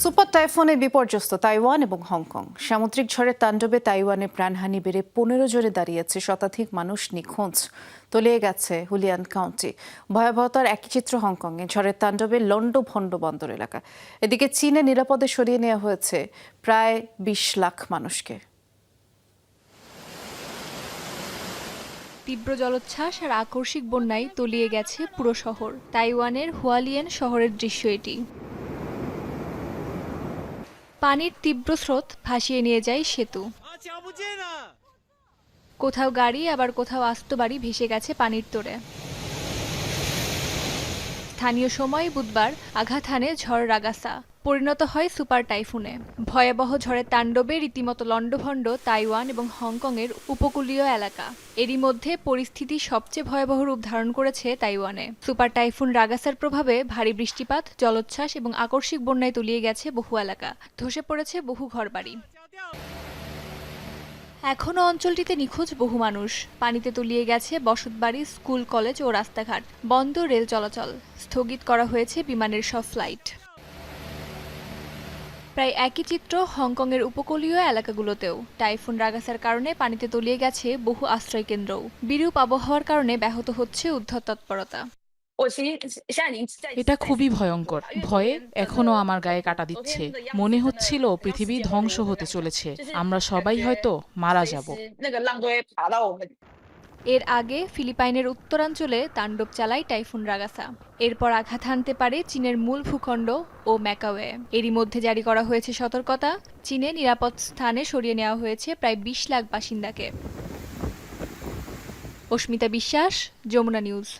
Super টাইফুনে বিপর্যস্ত Taiwan এবং Hong Kong. সামুদ্রিক ঝড়ের তাণ্ডবে তাইওয়ানে প্রাণহানি বেড়ে পনেরো জোরে দাঁড়িয়েছে শতাধিক মানুষ নিখোঁজ। তলিয়ে গেছে হুলিয়ান কাউন্টি। ভয়াবহতার একই চিত্র হংকংয়ে, ঝড়ের তাণ্ডবে লন্ড ভণ্ড বন্দর এলাকা। এদিকে চীনে নিরাপদে সরিয়ে নেওয়া হয়েছে প্রায় বিশ লাখ মানুষকে। তীব্র জলোচ্ছ্বাস আর আকস্মিক বন্যায় তলিয়ে গেছে পুরো শহর। তাইওয়ানের হুয়ালিয়েন শহরের দৃশ্য এটি। পানির তীব্র স্রোত ভাসিয়ে নিয়ে যায় সেতু। আচ্ছা, কোথাও গাড়ি আবার কোথাও আস্ত বাড়ি ভেসে গেছে পানির তোড়ে স্থানীয় সময় বুধবার আঘাত হানে ঝড় রাগাসা। পরিণত হয় সুপার টাইফুনে। ভয়াবহ ঝড়ের তাণ্ডবে রীতিমতো লণ্ডভণ্ড তাইওয়ান এবং হংকংয়ের উপকূলীয় এলাকা। এরই মধ্যে পরিস্থিতি সবচেয়ে ভয়াবহ রূপ ধারণ করেছে তাইওয়ানে। সুপার টাইফুন রাগাসার প্রভাবে ভারী বৃষ্টিপাত, জলোচ্ছ্বাস এবং আকস্মিক বন্যায় তলিয়ে গেছে বহু এলাকা। ধসে পড়েছে বহু ঘরবাড়ি। এখনও অঞ্চলটিতে নিখোঁজ বহু মানুষ। পানিতে তলিয়ে গেছে বসতবাড়ি, স্কুল, কলেজ ও রাস্তাঘাট। বন্ধ রেল চলাচল। স্থগিত করা হয়েছে বিমানের সব ফ্লাইট। প্রায় একই চিত্র হংকংয়ের উপকূলীয় এলাকাগুলোতেও টাইফুন রাগাসার কারণে পানিতে তলিয়ে গেছে বহু আশ্রয় কেন্দ্রও বিরূপ আবহাওয়ার কারণে ব্যাহত হচ্ছে উদ্ধার তৎপরতা এটা খুবই ভয়ঙ্কর ভয়ে এখনও আমার গায়ে কাটা দিচ্ছে মনে হচ্ছিল পৃথিবী ধ্বংস হতে চলেছে আমরা সবাই হয়তো মারা যাব এর আগে ফিলিপাইনের উত্তরাঞ্চলে তাণ্ডব চালায় টাইফুন রাগাসা। এরপর আঘাত হানতে পারে চীনের মূল ভূখণ্ড ও ম্যাকাওয়ে। এরই মধ্যে জারি করা হয়েছে সতর্কতা। চীনে নিরাপদ স্থানে সরিয়ে নেওয়া হয়েছে প্রায় বিশ লাখ বাসিন্দাকে। অস্মিতা বিশ্বাস, যমুনা নিউজ।